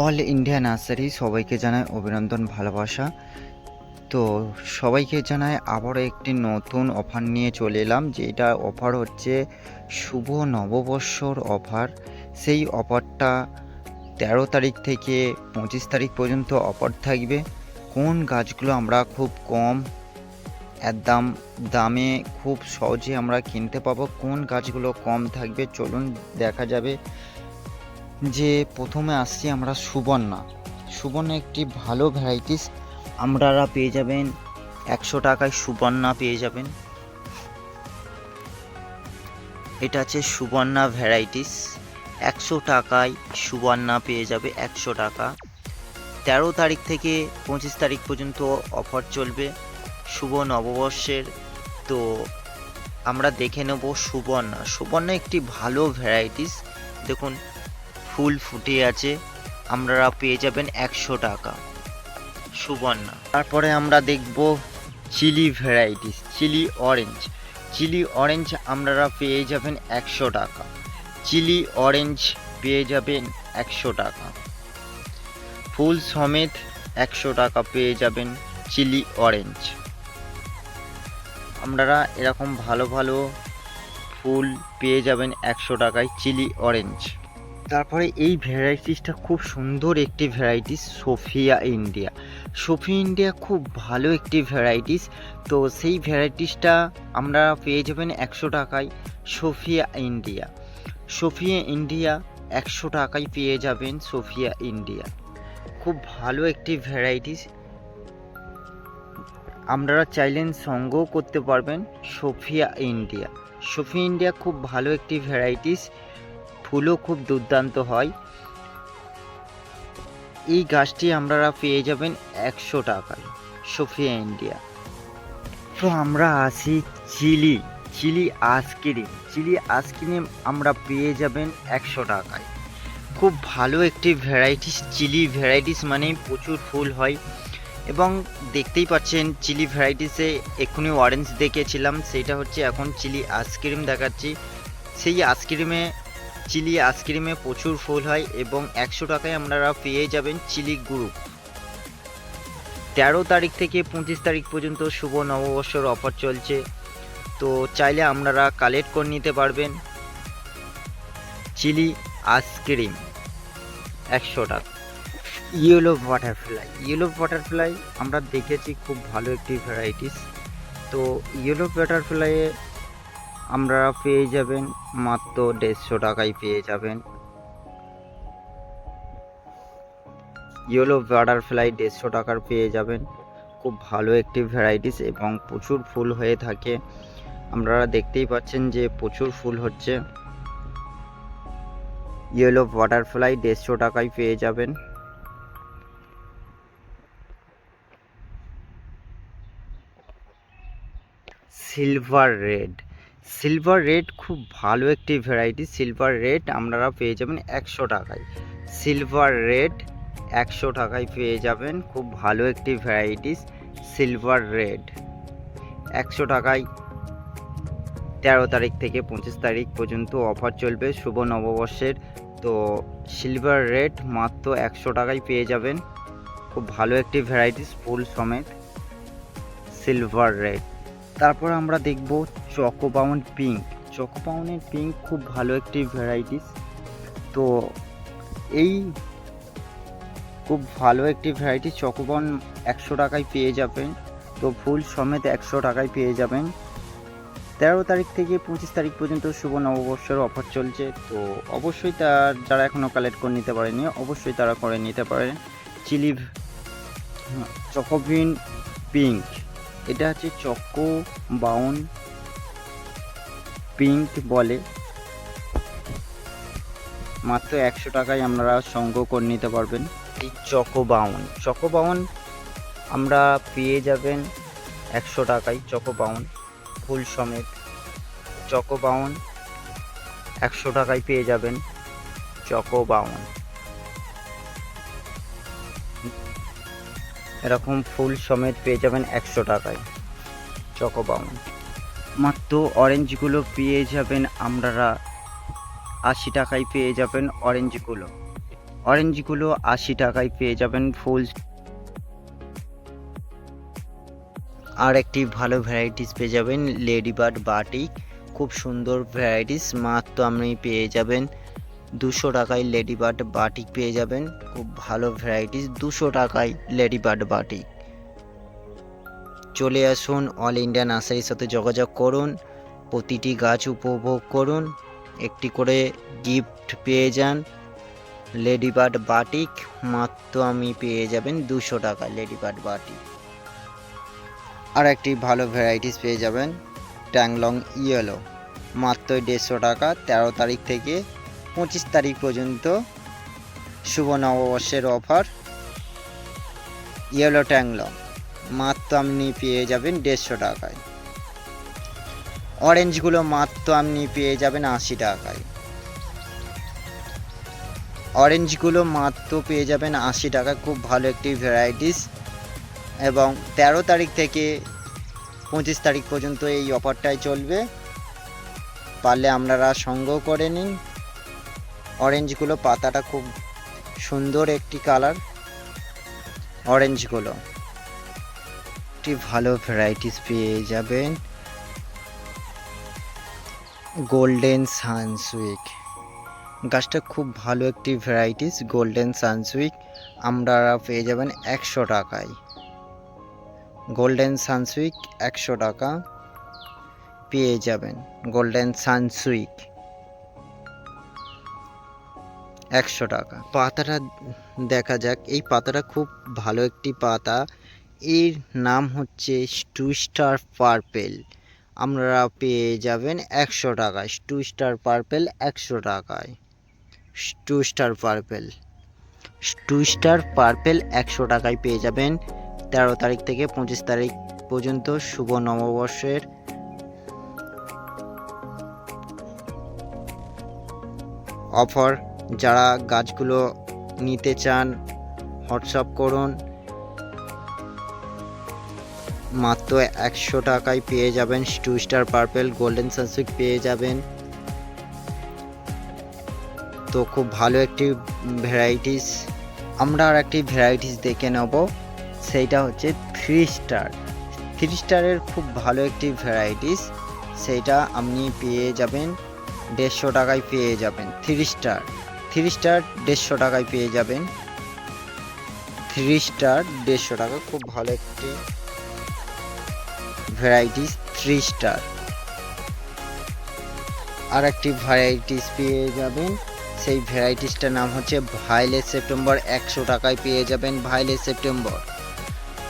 All India nursery সবাইকে জানায় অভিনন্দন, ভালোবাসা। তো সবাইকে জানায় আবারও একটি নতুন অফার নিয়ে চলে এলাম, যেটা অফার হচ্ছে শুভ নববর্ষর অফার সেই অফারটা তেরো তারিখ থেকে পঁচিশ তারিখ পর্যন্ত অফার থাকবে। কোন গাছগুলো আমরা খুব কম একদম দামে খুব সহজে আমরা কিনতে পাবো, কোন গাছগুলো কম থাকবে, চলুন দেখা যাবে। যে প্রথমে আসছি আমরা সুবর্ণা। সুবর্ণা একটি ভালো ভ্যারাইটিস আপনারা পেয়ে যাবেন একশো টাকায় সুবর্ণা পেয়ে যাবেন। এটা আছে সুবর্ণা ভ্যারাইটিস একশো টাকায় সুবর্ণা পেয়ে যাবে একশো টাকা। তেরো তারিখ থেকে পঁচিশ তারিখ পর্যন্ত অফার চলবে শুভ নববর্ষের। তো আমরা দেখে নেব সুবর্ণা। সুবর্ণা একটি ভালো ভ্যারাইটিস দেখুন ফুল ফুটে আছে, আপনারা পেয়ে যাবেন একশো টাকা। সুবর্ণা। তারপরে আমরা দেখব chilli varieties, chilli orange. Chilli orange আপনারা পেয়ে যাবেন একশো টাকা। চিলি অরেঞ্জ পেয়ে যাবেন একশো টাকা। ফুল সমেত একশো টাকা পেয়ে যাবেন চিলি অরেঞ্জ। আপনারা এরকম ভালো ভালো ফুল পেয়ে যাবেন একশো টাকায় চিলি অরেঞ্জ। তারপরে এই ভ্যারাইটিসটা খুব সুন্দর একটি varieties, Sofia India. Sofia India খুব ভালো একটি ভ্যারাইটিস। তো সেই ভ্যারাইটিসটা আমরা পেয়ে যাবেন একশো টাকায় সোফিয়া ইন্ডিয়া। সোফিয়া ইন্ডিয়া একশো টাকায় পেয়ে যাবেন সোফিয়া ইন্ডিয়া। খুব ভালো একটি ভ্যারাইটিস। আপনারা চাইলেন সঙ্গও করতে পারবেন সোফিয়া ইন্ডিয়া। সোফিয়া ইন্ডিয়া খুব ভালো একটি ভ্যারাইটিস। ফুলও খুব দুর্দান্ত হয়। এই গাছটি আপনারা পেয়ে যাবেন একশো টাকায়। Sofia, India. তো আমরা আসি chilli. Chilli ice cream. Chilli ice cream আমরা পেয়ে যাবেন একশো টাকায়। খুব ভালো একটি ভ্যারাইটিস, চিলি ভ্যারাইটিস মানে প্রচুর ফুল হয়। এবং দেখতেই পাচ্ছেন, চিলি ভ্যারাইটিসে এক্ষুনি অরেঞ্জ দেখেছিলাম, সেটা হচ্ছে এখন চিলি আইসক্রিম দেখাচ্ছি। সেই আইসক্রিমে চিলি আইসক্রিমে প্রচুর ফুল হয় এবং একশো টাকায় আপনারা পেয়ে যাবেন চিলি গ্রুপ। তেরো তারিখ থেকে পঁচিশ তারিখ পর্যন্ত শুভ নববর্ষর অফার চলছে। তো চাইলে আপনারা কালেক্ট করে নিতে পারবেন চিলি আইসক্রিম একশো টাকা। ইয়েলো বাটারফ্লাই ইয়েলো বাটারফ্লাই আমরা দেখেছি খুব ভালো একটি ভ্যারাইটিস। তো ইয়েলো বাটারফ্লাইয়ে আমরা পেয়ে যাবেন মাত্র দেড়শো টাকায় পেয়ে যাবেন। ইয়েলো বাটারফ্লাই দেড়শো টাকার পেয়ে যাবেন। খুব ভালো একটি ভ্যারাইটিস এবং প্রচুর ফুল হয়ে থাকে। আপনারা দেখতেই পাচ্ছেন যে প্রচুর ফুল হচ্ছে। ইয়েলো বাটারফ্লাই দেড়শো টাকায় পেয়ে যাবেন। সিলভার রেড সিলভার রেড খুব ভালো একটি ভ্যারাইটি সিলভার রেড আপনারা পেয়ে যাবেন একশো টাকায়। সিলভার রেড একশো টাকায় পেয়ে যাবেন, খুব ভালো একটি ভ্যারাইটিস সিলভার রেড একশো টাকায় তেরো তারিখ থেকে পঁচিশ তারিখ পর্যন্ত অফার চলবে, শুভ নববর্ষের। তো সিলভার রেড মাত্র একশো টাকায় পেয়ে যাবেন, খুব ভালো একটি ভ্যারাইটিস ফুল সমেত। সিলভার রেড তারপর আমরা দেখব চকোবাউন পিঙ্ক। চকো চকোবাউনের পিঙ্ক খুব ভালো একটি ভ্যারাইটিস তো এই খুব ভালো একটি ভ্যারাইটি চকো চকোবাউন একশো টাকায় পেয়ে যাবেন। তো ফুল সমেত একশো টাকায় পেয়ে যাবেন। তেরো তারিখ থেকে পঁচিশ তারিখ পর্যন্ত শুভ নববর্ষের অফার চলছে। তো অবশ্যই তার যারা এখনও কালেক্ট করে নিতে পারেনি, অবশ্যই তারা করে নিতে পারে। চিলি চকোবিন পিঙ্ক। এটা হচ্ছে চকো বাউন পিঙ্ক বলে। মাত্র একশো টাকায় আপনারা সংগ্রহ করে নিতে পারবেন। এই চকো বাউন। চকো বাউন আমরা পেয়ে যাবেন একশো টাকায় চকো বাউন, ফুল সমেত। চকো বাউন একশো টাকায় পেয়ে যাবেন চকো বাউন। এরকম ফুল সমেত পেয়ে যাবেন একশো টাকায় চকো বাউন। মাত্র অরেঞ্জগুলো পেয়ে যাবেন আপনারা আশি টাকায় পেয়ে যাবেন অরেঞ্জগুলো অরেঞ্জগুলো আশি টাকায় পেয়ে যাবেন ফুল। আর একটি ভালো ভ্যারাইটিস পেয়ে যাবেন লেডি বার্ড বাটিক খুব সুন্দর ভ্যারাইটিস মাত্র আপনি পেয়ে যাবেন দুশো টাকায় লেডি বার্ড বাটিক পেয়ে যাবেন। খুব ভালো ভ্যারাইটিস দুশো টাকায় লেডি বার্ড বাটিক চলে আসুন অল ইন্ডিয়া নার্সারির সাথে যোগাযোগ করুন, প্রতিটি গাছ উপভোগ করুন, একটি করে গিফট পেয়ে যান। লেডি বার্ড বাটিক মাত্র আমি পেয়ে যাবেন দুশো টাকা লেডি বার্ড বাটিক আর একটি ভালো ভ্যারাইটিস পেয়ে যাবেন ট্যাংলং ইয়েলো মাত্র দেড়শো টাকা, তেরো তারিখ থেকে পঁচিশ তারিখ পর্যন্ত শুভ নববর্ষের অফার ইয়েলো ট্যাংলং মাত্র আপনি পেয়ে যাবেন দেড়শো টাকায়। অরেঞ্জগুলো মাত্র আপনি পেয়ে যাবেন আশি টাকায়। অরেঞ্জগুলো মাত্র পেয়ে যাবেন আশি টাকা খুব ভালো একটি ভ্যারাইটিস এবং তেরো তারিখ থেকে পঁচিশ তারিখ পর্যন্ত এই অফারটাই চলবে। পারলে আপনারা সংগ্রহ করে নিন। অরেঞ্জগুলো পাতাটা খুব সুন্দর একটি কালার অরেঞ্জগুলো। একটি ভালো ভ্যারাইটিস পেয়ে যাবেন। গোল্ডেন সানসুইক গাছটা খুব ভালো একটি ভ্যারাইটিস গোল্ডেন সানসুইক আপনারা পেয়ে যাবেন একশো টাকায়। গোল্ডেন সানসুইক একশো টাকা পেয়ে যাবেন। গোল্ডেন সানসুইক একশো টাকা। পাতাটা দেখা যাক। এই পাতাটা খুব ভালো একটি পাতা। এর নাম হচ্ছে টু স্টার পার্পেল। আপনারা পেয়ে যাবেন একশো টাকায়। টু স্টার পার্পেল একশো টাকায়। Two star purple. Two star purple একশো টাকায় পেয়ে যাবেন। তেরো তারিখ থেকে পঁচিশ তারিখ পর্যন্ত শুভ নববর্ষের অফার। যারা গাছগুলো নিতে চান, হোয়াটসঅ্যাপ করুন। মাত্র একশো টাকায় পেয়ে যাবেন টু স্টার পার্পেল গোল্ডেন সানসুইক পেয়ে যাবেন। তো খুব ভালো একটি ভ্যারাইটিস আমরা আর একটি ভ্যারাইটিস দেখে নেব। সেইটা হচ্ছে থ্রি স্টার থ্রি স্টারের খুব ভালো একটি ভ্যারাইটিস সেইটা আপনি পেয়ে যাবেন, দেড়শো টাকায় পেয়ে যাবেন থ্রি স্টার থ্রি স্টার দেড়শো টাকায় পেয়ে যাবেন। থ্রি স্টার দেড়শো টাকা, খুব ভালো একটি ভ্যারাইটিস থ্রি স্টার আর একটি ভ্যারাইটিস পেয়ে যাবেন। সেই ভ্যারাইটিসটার নাম হচ্ছে ভাইলেট সেপ্টেম্বর। একশো টাকায় পেয়ে যাবেন ভাইলেট সেপ্টেম্বর।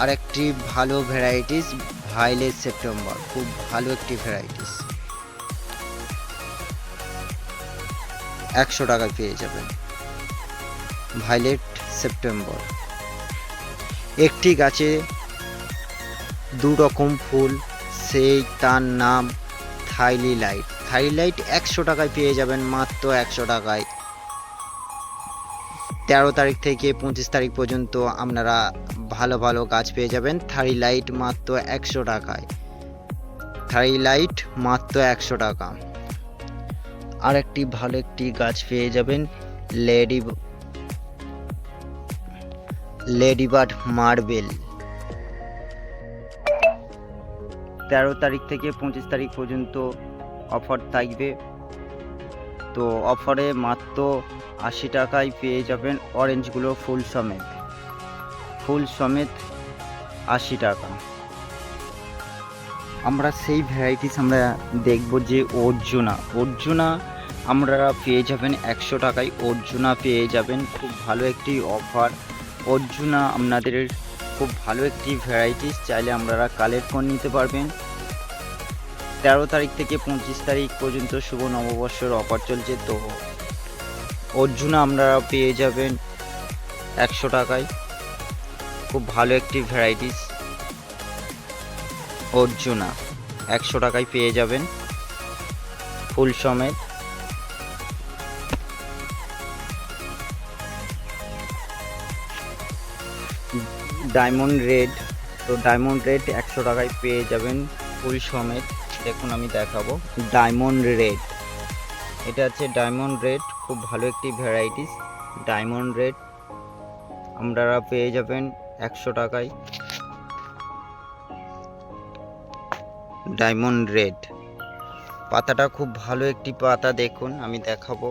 আর একটি ভালো ভ্যারাইটিস ভাইলেট সেপ্টেম্বর। খুব ভালো একটি ভ্যারাইটিস একশো টাকায় পেয়ে যাবেন ভাইলেট সেপ্টেম্বর। একটি গাছে দু রকম ফুল, সেই তার নাম থাইলি লাইট থাইলি লাইট একশো টাকায় পেয়ে যাবেন মাত্র একশো টাকায়। তেরো তারিখ থেকে পঁচিশ তারিখ পর্যন্ত আপনারা ভালো ভালো গাছ পেয়ে যাবেন। থারি লাইট মাত্র একশো টাকায়। থারি লাইট মাত্র একশো টাকা। আর একটি ভালো একটি গাছ পেয়ে যাবেন লেডি লেডিবার্ড মার্বেল। তেরো তারিখ থেকে পঁচিশ তারিখ পর্যন্ত অফার থাকবে। তো অফারে মাত্র আশি টাকায় পেয়ে যাবেন অরেঞ্জগুলো ফুল সমেত। ফুল সমেত আশি টাকা। আমরা সেই ভ্যারাইটিস আমরা দেখব যে অর্জুনা অর্জুনা আমরা পেয়ে যাবেন একশো টাকায়। অর্জুনা পেয়ে যাবেন, খুব ভালো একটি অফার অর্জুনা আপনাদের খুব ভালো একটি ভ্যারাইটিস চাইলে আপনারা কালেক্ট করে নিতে পারবেন। তেরো তারিখ থেকে পঁচিশ তারিখ পর্যন্ত শুভ নববর্ষের অফার চলছে। তো অর্জুনা আপনারা পেয়ে যাবেন একশো টাকায়। খুব ভালো একটি ভ্যারাইটিস অর্জুনা একশো টাকায় পেয়ে যাবেন। ফুল সমেত। ডায়মন্ড রেড তো ডায়মন্ড রেড একশো টাকায় পেয়ে যাবেন ফুল সমেত। দেখুন, আমি দেখাবো। ডায়মন্ড রেড এটা হচ্ছে ডায়মন্ড রেড খুব ভালো একটি ভ্যারাইটিস ডায়মন্ড রেড আপনারা পেয়ে যাবেন একশো টাকায়। ডায়মন্ড রেড পাতাটা খুব ভালো একটি পাতা, দেখুন, আমি দেখাবো।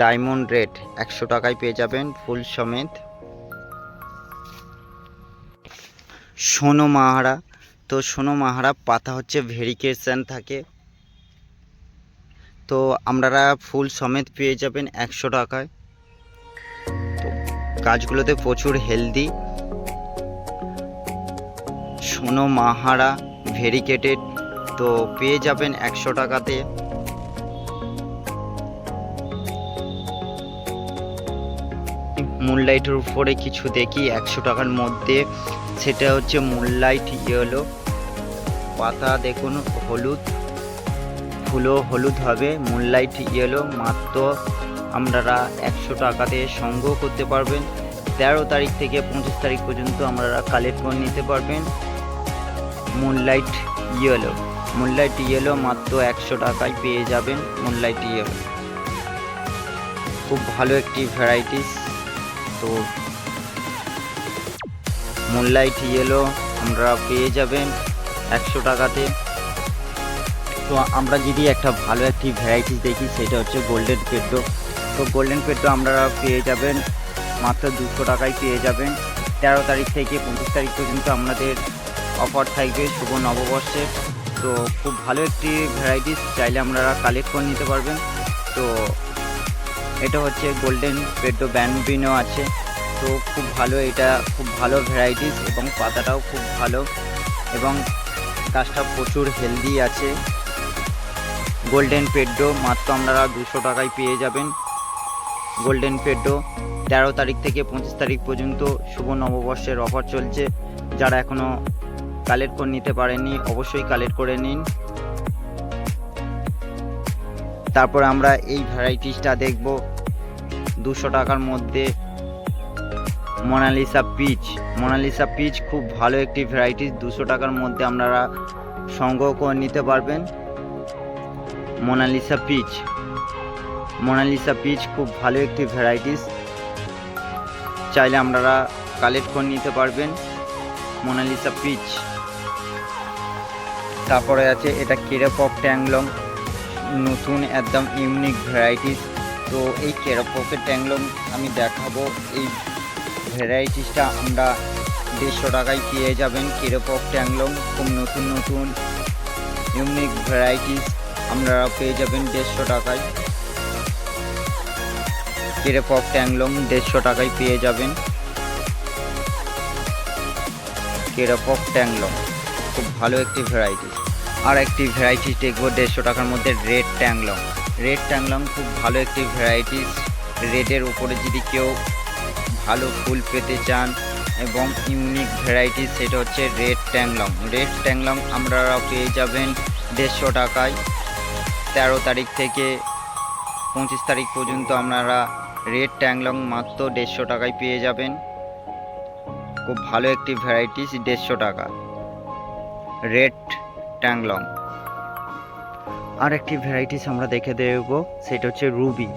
ডায়মন্ড রেড একশো টাকায় পেয়ে যাবেন ফুল সমেত। সোনো মাহারা। তো সোনো মাহারা, পাতা হচ্ছে ভেরিকেশন থাকে। তো আপনারা ফুল সমেত পেয়ে যাবেন একশো টাকায়। তো গাছগুলোতে প্রচুর হেলদি। সোনো মাহারা, ভেরিকেটেড। তো পেয়ে যাবেন একশো টাকাতে। মুনলাইটের উপরে কিছু দেখি, একশো টাকার মধ্যে। সেটা হচ্ছে মুনলাইট ইয়েলো পাতা দেখুন, হলুদ। ফুলও হলুদ হবে। মুনলাইট ইয়েলো মাত্র আপনারা একশো টাকাতে সংগ্রহ করতে পারবেন। তেরো তারিখ থেকে পঁচিশ তারিখ পর্যন্ত আপনারা কালেক্ট করে নিতে পারবেন। মুনলাইট ইয়েলো মুনলাইট ইয়েলো মাত্র একশো টাকায় পেয়ে যাবেন মুনলাইট ইয়েলো খুব ভালো একটি ভ্যারাইটিস তো মুনলাইট ইয়েলো আমরা পেয়ে যাবেন একশো টাকাতে। তো আমরা যদি একটা ভালো একটি ভ্যারাইটিস দেখি, সেটা হচ্ছে গোল্ডেন পেড্রো তো গোল্ডেন পেড্রো আপনারা পেয়ে যাবেন মাত্র দুশো টাকায় পেয়ে যাবেন। তেরো তারিখ থেকে পঁচিশ তারিখ পর্যন্ত আপনাদের অফার থাকবে শুভ নববর্ষে। তো খুব ভালো একটি ভ্যারাইটিস চাইলে আপনারা কালেক্ট করে নিতে পারবেন। তো এটা হচ্ছে গোল্ডেন পেড্রো ব্যানবিনও আছে। তো খুব ভালো, এটা খুব ভালো ভ্যারাইটিস এবং পাতাটাও খুব ভালো এবং গাছটা প্রচুর হেলদি আছে। গোল্ডেন পেড্রো মাত্র আপনারা দুশো টাকায় পেয়ে যাবেন। গোল্ডেন পেড্রো তেরো তারিখ থেকে পঁচিশ তারিখ পর্যন্ত শুভ নববর্ষের অফার চলছে। যারা এখনও কালেক্ট করে নিতে পারেননি, অবশ্যই কালেক্ট করে নিন। তারপর আমরা এই ভ্যারাইটিসটা দেখব। দুশো টাকার মধ্যে মোনালিসা পিচ মোনালিসা পিচ খুব ভালো একটি ভ্যারাইটিস দুশো টাকার মধ্যে আপনারা সংগ্রহ করে নিতে পারবেন। মোনালিসা পিচ মোনালিসা পিচ খুব ভালো একটি ভ্যারাইটিস চাইলে আপনারা কালেক্ট করে নিতে পারবেন মোনালিসা পিচ তারপরে আছে এটা কেরাপক ট্যাংলং নতুন একদম ইউনিক ভ্যারাইটিস তো এই কেরাপকের ট্যাংলং আমি দেখাবো। এই ভ্যারাইটিসটা আমরা দেড়শো টাকায় পেয়ে যাবেন কেরাপক ট্যাংলং খুব নতুন নতুন ইউনিক ভ্যারাইটিস আপনারা পেয়ে যাবেন দেড়শো টাকায়। কেরাপক ট্যাংলং দেড়শো টাকায় পেয়ে যাবেন। কেরাপক ট্যাংলং খুব ভালো একটি ভ্যারাইটিস আর একটি ভ্যারাইটিস দেখব দেড়শো টাকার মধ্যে রেড ট্যাংলং রেড ট্যাংলং খুব ভালো একটি ভ্যারাইটিস রেডের উপরে যদি কেউ ভালো ফুল পেতে চান এবং ইউনিক ভ্যারাইটিস সেটা হচ্ছে রেড ট্যাংলং রেড ট্যাংলং আপনারা পেয়ে যাবেন দেড়শো টাকায়। তেরো তারিখ থেকে পঁচিশ তারিখ পর্যন্ত আপনারা রেড ট্যাংলং মাত্র দেড়শো টাকায় পেয়ে যাবেন। খুব ভালো একটি ভ্যারাইটিস দেড়শো টাকা। রেড ট্যাংলং। আর একটি ভ্যারাইটিস আমরা দেখে দেব, সেটা হচ্ছে রুবি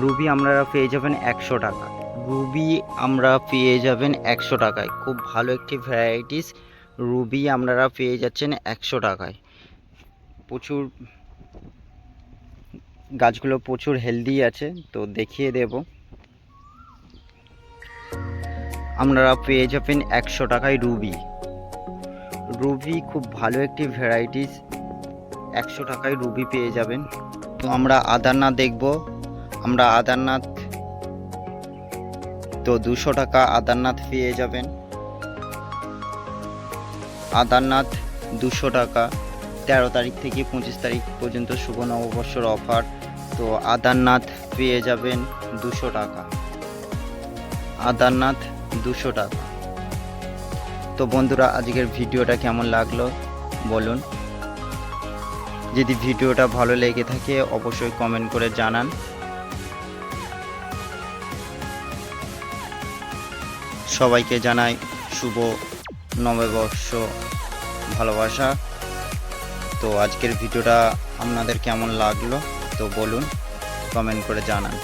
রুবি আপনারা পেয়ে যাবেন একশো টাকা। রুবি আমরা পেয়ে যাবেন একশো টাকায়। খুব ভালো একটি ভ্যারাইটিস রুবি আপনারা পেয়ে যাচ্ছেন একশো টাকায়। প্রচুর গাছগুলো প্রচুর হেলদি আছে, তো দেখিয়ে দেব। আপনারা পেয়ে যাবেন একশো টাকায় রুবি রুবি খুব ভালো একটি ভ্যারাইটিস একশো টাকায় রুবি পেয়ে যাবেন। তো আমরা আদারনাথ দেখব। আমরা আদারনাথ তো দুশো টাকা আদারনাথ পেয়ে যাবেন। আদারনাথ দুশো টাকা। তেরো তারিখ থেকে পঁচিশ তারিখ পর্যন্ত শুভ নববর্ষর অফার তো আদারনাথ পেয়ে যাবেন দুশো টাকা। আদারনাথ দুশো টাকা। তো বন্ধুরা, আজকের ভিডিওটা কেমন লাগল বলুন। যদি ভিডিওটা ভালো লেগে থাকে, অবশ্যই কমেন্ট করে জানান। সবাইকে জানাই শুভ নববর্ষ ভালোবাসা। তো আজকের ভিডিওটা আপনাদের কেমন লাগল, তো বলুন কমেন্ট করে জানান।